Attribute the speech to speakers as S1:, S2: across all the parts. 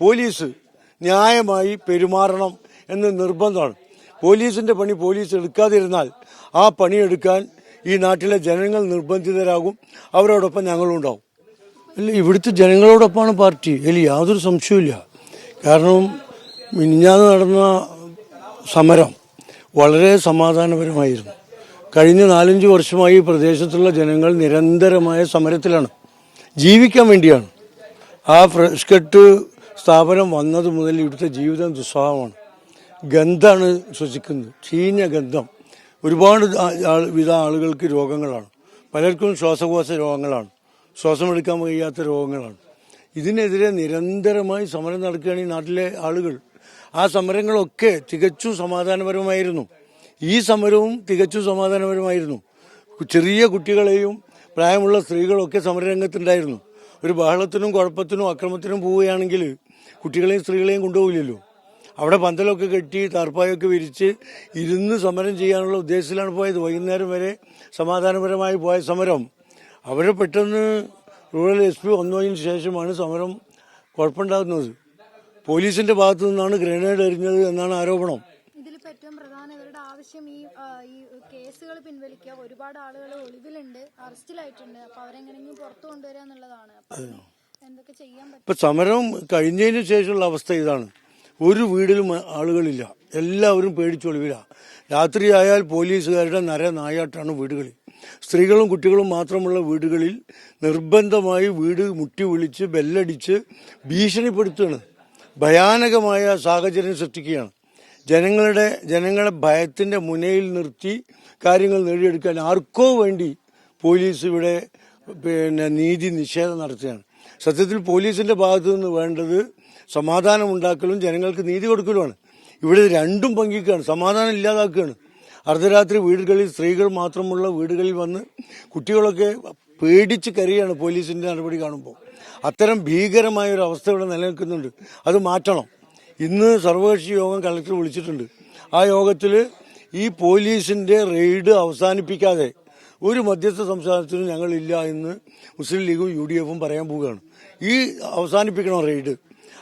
S1: Police ന്യായമായി പെരുമാറണം എന്ന് നിർബന്ധമാണ്. പോലീസിന്റെ പണി പോലീസ് എടുക്കാതിരുന്നാൽ ആ പണിയെടുക്കാൻ ഈ നാട്ടിലെ ജനങ്ങൾ നിർബന്ധിതരാകും. അവരോടൊപ്പം ഞങ്ങളും ഉണ്ടാവും. അല്ല ഇവിടുത്തെ ജനങ്ങളോടൊപ്പമാണ് പാർട്ടി. അതിൽ യാതൊരു സംശയവുമില്ല. കാരണം മിനിഞ്ഞാന്ന് നടന്ന സമരം വളരെ സമാധാനപരമായിരുന്നു. കഴിഞ്ഞ നാലഞ്ച് വർഷമായി ഈ പ്രദേശത്തുള്ള ജനങ്ങൾ നിരന്തരമായ സമരത്തിലാണ്. ജീവിക്കാൻ വേണ്ടിയാണ്. ആ ഫ്രഷ് കട്ട് സ്ഥാപനം വന്നത് മുതൽ ഇവിടുത്തെ ജീവിതം ദുസ്സഹമാണ് ഗന്ധമാണ് ശ്വസിക്കുന്നത്. ചീഞ്ഞ ഗന്ധം. ഒരുപാട് വിധ ആളുകൾക്ക് രോഗങ്ങളാണ്. പലർക്കും ശ്വാസകോശ രോഗങ്ങളാണ്. ശ്വാസമെടുക്കാൻ കഴിയാത്ത രോഗങ്ങളാണ്. ഇതിനെതിരെ നിരന്തരമായി സമരം നടക്കുകയാണ് ഈ നാട്ടിലെ ആളുകൾ. ആ സമരങ്ങളൊക്കെ തികച്ചും സമാധാനപരമായിരുന്നു. ഈ സമരവും തികച്ചും സമാധാനപരമായിരുന്നു. ചെറിയ കുട്ടികളെയും പ്രായമുള്ള സ്ത്രീകളൊക്കെ സമരരംഗത്തുണ്ടായിരുന്നു. ഒരു ബഹളത്തിനും കുഴപ്പത്തിനും അക്രമത്തിനും പോവുകയാണെങ്കിൽ കുട്ടികളെയും സ്ത്രീകളെയും കൊണ്ടുപോകില്ലല്ലോ. അവിടെ പന്തലൊക്കെ കെട്ടി താർപ്പായൊക്കെ വിരിച്ച് ഇരുന്ന് സമരം ചെയ്യാനുള്ള ഉദ്ദേശത്തിലാണ് പോയത്. വൈകുന്നേരം വരെ സമാധാനപരമായി പോയ സമരം. അവരെ പെട്ടെന്ന് റൂറൽ എസ് പി വന്നതിന് ശേഷമാണ് സമരം കുഴപ്പമുണ്ടാകുന്നത്. പോലീസിന്റെ ഭാഗത്തു നിന്നാണ് ഗ്രനേഡ് എറിഞ്ഞത് എന്നാണ് ആരോപണം.
S2: ഏറ്റവും പ്രധാന ഇവരുടെ ആവശ്യം ഈ ആ, ഈ കേസുകൾ പിൻവലിക്കുക. ഒരുപാട് ആളുകൾ ഒളിവിലുണ്ട് അറസ്റ്റിലായിട്ടുണ്ട്. അപ്പൊ അവരെങ്ങനെയെങ്കിലും പുറത്തു കൊണ്ടുവരിക എന്നുള്ളതാണ്
S1: ഇപ്പൊ സമരം കഴിഞ്ഞതിന് ശേഷമുള്ള അവസ്ഥ ഇതാണ്. ഒരു വീടിലും ആളുകളില്ല. എല്ലാവരും പേടിച്ചൊളിവില്ല രാത്രിയായാൽ പോലീസുകാരുടെ നര നായാട്ടാണ് വീടുകളിൽ. സ്ത്രീകളും കുട്ടികളും മാത്രമുള്ള വീടുകളിൽ നിർബന്ധമായി വീട് മുട്ടി വിളിച്ച് ബെല്ലടിച്ച് ഭീഷണിപ്പെടുത്തുകയാണ്. ഭയാനകമായ സാഹചര്യം സൃഷ്ടിക്കുകയാണ്. ജനങ്ങളുടെ ജനങ്ങളെ ഭയത്തിന്റെ മുനയിൽ നിർത്തി കാര്യങ്ങൾ നേടിയെടുക്കാൻ ആർക്കോ വേണ്ടി പോലീസ് ഇവിടെ പിന്നെ നീതി നിഷേധം നടത്തുകയാണ്. സത്യത്തിൽ പോലീസിന്റെ ഭാഗത്തു നിന്ന് വേണ്ടത് സമാധാനം ഉണ്ടാക്കലും ജനങ്ങൾക്ക് നീതി കൊടുക്കലുമാണ്. ഇവിടെ രണ്ടും പങ്കിക്കുകയാണ് സമാധാനം ഇല്ലാതാക്കുകയാണ്. അർദ്ധരാത്രി വീടുകളിൽ സ്ത്രീകൾ മാത്രമുള്ള വീടുകളിൽ വന്ന് കുട്ടികളൊക്കെ പേടിച്ച് കരയാണ് പോലീസിന്റെ നടപടി കാണുമ്പോൾ. അത്തരം ഭീകരമായ ഒരു അവസ്ഥ ഇവിടെ നിലനിൽക്കുന്നുണ്ട്. അത് മാറ്റണം. ഇന്ന് സർവകക്ഷി യോഗം കളക്ടർ വിളിച്ചിട്ടുണ്ട്. ആ യോഗത്തിൽ ഈ പോലീസിന്റെ റെയ്ഡ് അവസാനിപ്പിക്കാതെ ഒരു മധ്യസ്ഥ സംസ്ഥാനത്തിനും ഞങ്ങളില്ല എന്ന് മുസ്ലിം ലീഗും യു ഡി എഫും പറയാൻ പോവുകയാണ്. ഈ അവസാനിപ്പിക്കണം റെയ്ഡ്.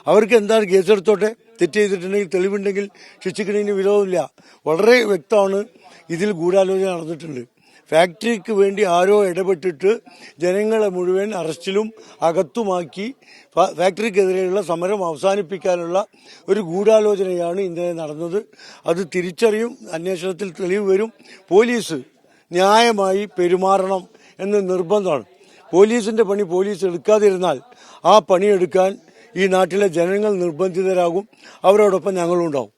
S1: അവർക്ക് എന്താണ് കേസെടുത്തോട്ടെ? തെറ്റ് ചെയ്തിട്ടുണ്ടെങ്കിൽ തെളിവുണ്ടെങ്കിൽ ശിക്ഷിക്കുന്നതിന് വിരോധമില്ല. വളരെ വ്യക്തമാണ് ഇതിൽ ഗൂഢാലോചന നടന്നിട്ടുണ്ട്. ഫാക്ടറിക്ക് വേണ്ടി ആരോ ഇടപെട്ടിട്ട് ജനങ്ങളെ മുഴുവൻ അറസ്റ്റിലും അകത്തുമാക്കി ഫാക്ടറിക്കെതിരെയുള്ള സമരം അവസാനിപ്പിക്കാനുള്ള ഒരു ഗൂഢാലോചനയാണ് ഇന്നലെ നടന്നത്. അത് തിരിച്ചറിയും അന്വേഷണത്തിൽ തെളിവ് വരും. പോലീസ് ന്യായമായി പെരുമാറണം എന്ന് നിർബന്ധമാണ്. പോലീസിന്റെ പണി പോലീസ് എടുക്കാതിരുന്നാൽ ആ പണിയെടുക്കാൻ ഈ നാട്ടിലെ ജനങ്ങൾ നിർബന്ധിതരാകും. അവരോടൊപ്പം ഞങ്ങളും ഉണ്ടാവും